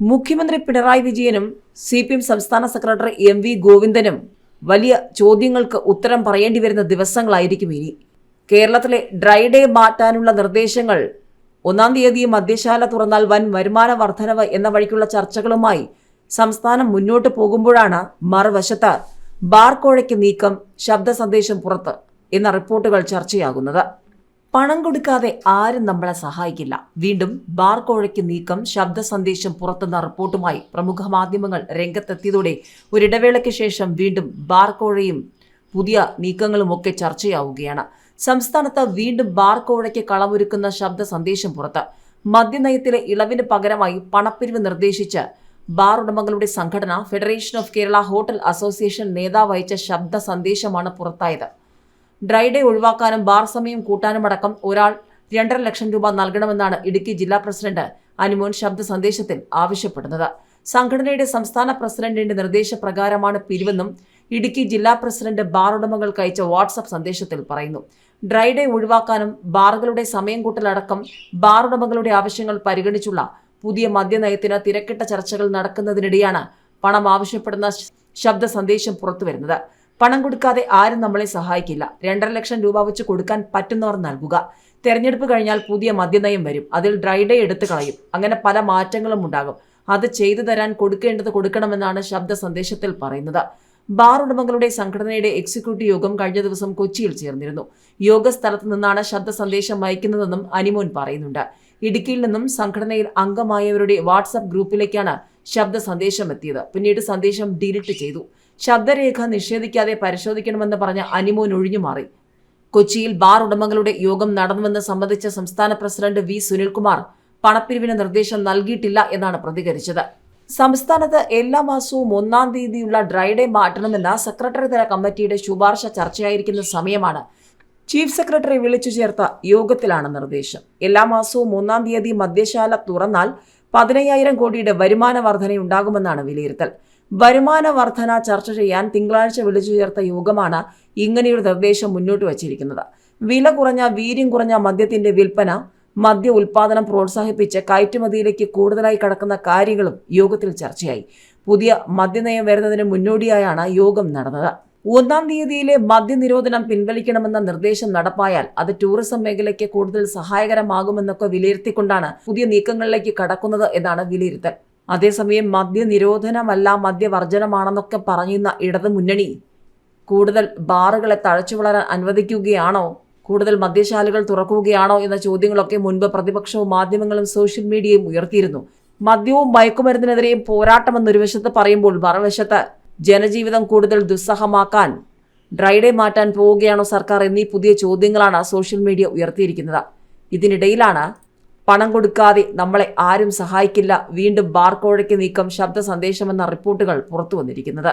മുഖ്യമന്ത്രി പിണറായി വിജയനും C P M സംസ്ഥാന സെക്രട്ടറി എം വി ഗോവിന്ദനും വലിയ ചോദ്യങ്ങൾക്ക് ഉത്തരം പറയേണ്ടി വരുന്ന ദിവസങ്ങളായിരിക്കും ഇനി. കേരളത്തിലെ ഡ്രൈ ഡേ മാറ്റാനുള്ള നിർദ്ദേശങ്ങൾ ഒന്നാം തീയതി മദ്യശാല തുറന്നാൽ വൻ വരുമാന വർധനവ് എന്ന വഴിക്കുള്ള ചർച്ചകളുമായി സംസ്ഥാനം മുന്നോട്ട് പോകുമ്പോഴാണ് മറുവശത്ത് ബാർ കോഴയ്ക്ക് നീക്കം ശബ്ദ സന്ദേശം പുറത്ത് എന്ന റിപ്പോർട്ടുകൾ ചർച്ചയാകുന്നത്. പണം കൊടുക്കാതെ ആരും നമ്മളെ സഹായിക്കില്ല. വീണ്ടും ബാർ കോഴയ്ക്ക് നീക്കം ശബ്ദ സന്ദേശം പുറത്തുന്ന റിപ്പോർട്ടുമായി പ്രമുഖ മാധ്യമങ്ങൾ രംഗത്തെത്തിയതോടെ ഒരിടവേളയ്ക്ക് ശേഷം വീണ്ടും ബാർ കോഴയും പുതിയ നീക്കങ്ങളുമൊക്കെ ചർച്ചയാവുകയാണ്. സംസ്ഥാനത്ത് വീണ്ടും ബാർ കോഴയ്ക്ക് കളമൊരുക്കുന്ന ശബ്ദ സന്ദേശം പുറത്ത്. മദ്യനയത്തിലെ ഇളവിന് പകരമായി പണപ്പിരിവ് നിർദ്ദേശിച്ച് ബാർ ഉടമകളുടെ സംഘടന federation of Kerala hotel association നേതാവ് അയച്ച ശബ്ദ സന്ദേശമാണ് പുറത്തായത്. ഡ്രൈ ഡേ ഒഴിവാക്കാനും ബാർ സമയം കൂട്ടാനുമടക്കം ഒരാൾ രണ്ടര ലക്ഷം രൂപ നൽകണമെന്നാണ് ഇടുക്കി ജില്ലാ പ്രസിഡന്റ് അനുമോൻ ശബ്ദ സന്ദേശത്തിൽ ആവശ്യപ്പെടുന്നത്. സംഘടനയുടെ സംസ്ഥാന പ്രസിഡന്റിന്റെ നിർദ്ദേശപ്രകാരമാണ് പിരിവെന്നും ഇടുക്കി ജില്ലാ പ്രസിഡന്റ് ബാർ ഉടമകൾക്ക് അയച്ച വാട്സപ്പ് സന്ദേശത്തിൽ പറയുന്നു. ഡ്രൈ ഡേ ഒഴിവാക്കാനും ബാറുകളുടെ സമയം കൂട്ടലടക്കം ബാർ ഉടമകളുടെ ആവശ്യങ്ങൾ പരിഗണിച്ചുള്ള പുതിയ മദ്യനയത്തിന് തിരക്കിട്ട ചർച്ചകൾ നടക്കുന്നതിനിടെയാണ് പണം ആവശ്യപ്പെടുന്ന ശബ്ദ സന്ദേശം പുറത്തുവരുന്നത്. പണം കൊടുക്കാതെ ആരും നമ്മളെ സഹായിക്കില്ല. രണ്ടര ലക്ഷം രൂപ വെച്ച് കൊടുക്കാൻ പറ്റുന്നവർ നൽകുക. തെരഞ്ഞെടുപ്പ് കഴിഞ്ഞാൽ പുതിയ മദ്യനയം വരും. അതിൽ ഡ്രൈ ഡേ എടുത്തു കളയും. അങ്ങനെ പല മാറ്റങ്ങളും ഉണ്ടാകും. അത് ചെയ്തു തരാൻ കൊടുക്കേണ്ടത് കൊടുക്കണമെന്നാണ് ശബ്ദ സന്ദേശത്തിൽ പറയുന്നത്. ബാർ ഉടമകളുടെ സംഘടനയുടെ എക്സിക്യൂട്ടീവ് യോഗം കഴിഞ്ഞ ദിവസം കൊച്ചിയിൽ ചേർന്നിരുന്നു. യോഗ സ്ഥലത്ത് നിന്നാണ് ശബ്ദ സന്ദേശം അയക്കുന്നതെന്നും അനിമോൻ പറയുന്നുണ്ട്. ഇടുക്കിയിൽ നിന്നും സംഘടനയിൽ അംഗമായവരുടെ വാട്സപ്പ് ഗ്രൂപ്പിലേക്കാണ് ശബ്ദ സന്ദേശം എത്തിയത്. പിന്നീട് സന്ദേശം ഡിലീറ്റ് ചെയ്തു. ശബ്ദരേഖ നിഷേധിക്കാതെ പരിശോധിക്കണമെന്ന് പറഞ്ഞ അനിമോൻ ഒഴിഞ്ഞുമാറി കൊച്ചിയിൽ ബാർ ഉടമകളുടെ യോഗം നടന്നുവെന്ന് സംബന്ധിച്ച സംസ്ഥാന പ്രസിഡന്റ് വി. സുനിൽകുമാർ പണപ്പിരിവിന് നിർദ്ദേശം നൽകിയിട്ടില്ല എന്നാണ് പ്രതികരിച്ചത്. സംസ്ഥാനത്ത് എല്ലാ മാസവും ഒന്നാം തീയതിയുള്ള ഡ്രൈ ഡേ മാറ്റണമെന്ന സെക്രട്ടറി തല കമ്മിറ്റിയുടെ ശുപാർശ ചർച്ചയായിരിക്കുന്ന സമയമാണ് ചീഫ് സെക്രട്ടറി വിളിച്ചു ചേർത്ത യോഗത്തിലാണ് നിർദ്ദേശം. എല്ലാ മാസവും ഒന്നാം തീയതി മദ്യശാല തുറന്നാൽ പതിനയ്യായിരം കോടിയുടെ വരുമാന വർധനയുണ്ടാകുമെന്നാണ് വിലയിരുത്തൽ. വരുമാന വർധന ചർച്ച ചെയ്യാൻ തിങ്കളാഴ്ച വിളിച്ചു ചേർത്ത യോഗമാണ് ഇങ്ങനെയൊരു നിർദ്ദേശം മുന്നോട്ട് വച്ചിരിക്കുന്നത്. വില കുറഞ്ഞ വീര്യം കുറഞ്ഞ മദ്യത്തിന്റെ വിൽപ്പന മദ്യ ഉൽപാദനം പ്രോത്സാഹിപ്പിച്ച് കയറ്റുമതിയിലേക്ക് കൂടുതലായി കടക്കുന്ന കാര്യങ്ങളും യോഗത്തിൽ ചർച്ചയായി. പുതിയ മദ്യനയം വരുന്നതിന് മുന്നോടിയായാണ് യോഗം നടന്നത്. ഒന്നാം തീയതിയിലെ മദ്യനിരോധനം പിൻവലിക്കണമെന്ന നിർദ്ദേശം നടപ്പായാൽ അത് ടൂറിസം മേഖലയ്ക്ക് കൂടുതൽ സഹായകരമാകുമെന്നൊക്കെ വിലയിരുത്തിക്കൊണ്ടാണ് പുതിയ നീക്കങ്ങളിലേക്ക് കടക്കുന്നത് എന്നാണ് വിലയിരുത്തൽ. അതേസമയം മദ്യനിരോധനമല്ല മദ്യവർജനമാണെന്നൊക്കെ പറയുന്ന ഇടത് മുന്നണി കൂടുതൽ ബാറുകളെ തഴച്ചു വളരാൻ അനുവദിക്കുകയാണോ? കൂടുതൽ മദ്യശാലകൾ തുറക്കുകയാണോ എന്ന ചോദ്യങ്ങളൊക്കെ മുൻപ് പ്രതിപക്ഷവും മാധ്യമങ്ങളും സോഷ്യൽ മീഡിയയും ഉയർത്തിയിരുന്നു. മദ്യവും മയക്കുമരുന്നിനെതിരെയും പോരാട്ടമെന്നൊരു വശത്ത് പറയുമ്പോൾ മറുവശത്ത് ജനജീവിതം കൂടുതൽ ദുസ്സഹമാക്കാൻ ഡ്രൈഡേ മാറ്റാൻ പോവുകയാണോ സർക്കാർ എന്നീ പുതിയ ചോദ്യങ്ങളാണ് സോഷ്യൽ മീഡിയ ഉയർത്തിയിരിക്കുന്നത്. ഇതിനിടയിലാണ് പണം കൊടുക്കാതെ നമ്മളെ ആരും സഹായിക്കില്ല. വീണ്ടും ബാർക്കോഴയ്ക്ക് നീക്കം ശബ്ദ സന്ദേശമെന്ന റിപ്പോർട്ടുകൾ പുറത്തു വന്നിരിക്കുന്നത്.